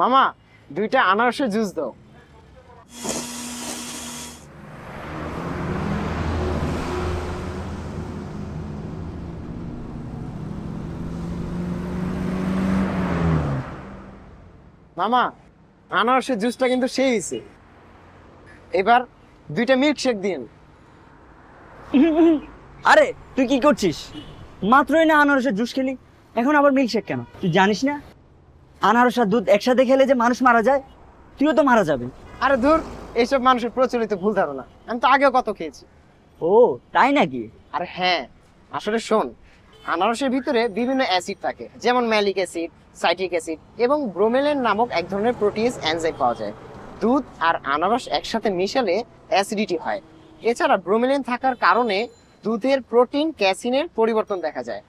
মামা, দুইটা আনারসের জুস দাও। মামা, আনারসের জুসটা কিন্তু সেই হয়েছে এবার দুইটা মিল্কশেক দিন আরে, তুই কি করছিস? মাত্রই না আনারসের জুস খেলি। এখন আবার মিল্কশেক কেন? তুই জানিস না? আনারস আর দুধ একসাথে খেলে যে মানুষ মারা যায় তুইও তো মারা যাবে। আরে ধুর এইসব মানুষের প্রচলিত ভুল ধারণা। আমি তো আগেও কত খেয়েছি। ও তাই নাকি? আর হ্যাঁ আসলে শোন আনারসের ভিতরে বিভিন্ন অ্যাসিড থাকে যেমন ম্যালিক অ্যাসিড সাইট্রিক অ্যাসিড এবং ব্রোমেলিন নামক এক ধরনের প্রোটিজ এনজাইম পাওয়া যায়। দুধ আর আনারস একসাথে মিশালে অ্যাসিডিটি হয়। এছাড়া ব্রোমেলিন থাকার কারণে দুধের প্রোটিন ক্যাসিনের পরিবর্তন দেখা যায়।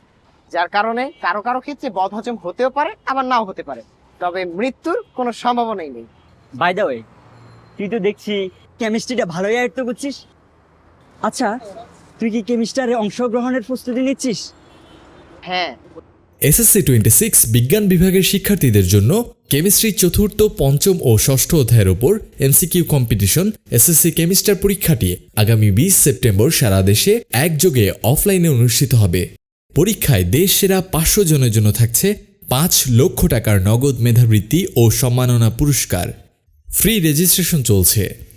যার কারণে কারও কারও ক্ষেত্রে বদহজম হতেও পারে আবার নাও হতে পারে। তবে মৃত্যুর কোনো সম্ভাবনাই নেই। বাই দ্য ওয়ে তুই তো দেখছি কেমিস্ট্রিটা ভালোই আয়ত্ত করছিস। আচ্ছা তুই কি কেমিস্টারে অংশগ্রহণের প্রস্তুতি নিচ্ছিস? হ্যাঁ। এসএসসি টোয়েন্টি সিক্স বিজ্ঞান বিভাগের শিক্ষার্থীদের জন্য কেমিস্ট্রি চতুর্থ পঞ্চম ও ষষ্ঠ অধ্যায়ের ওপর এমসিকিউ কম্পিটিশন এসএসসি কেমিস্টার পরীক্ষাটি আগামী বিশ সেপ্টেম্বর সারা দেশে একযোগে অফলাইনে অনুষ্ঠিত হবে। পরীক্ষায় দেশ সেরা পাঁচশো জনের জন্য থাকছে পাঁচ লক্ষ টাকার নগদ মেধাবৃত্তি ও সম্মাননা পুরস্কার। ফ্রি রেজিস্ট্রেশন চলছে।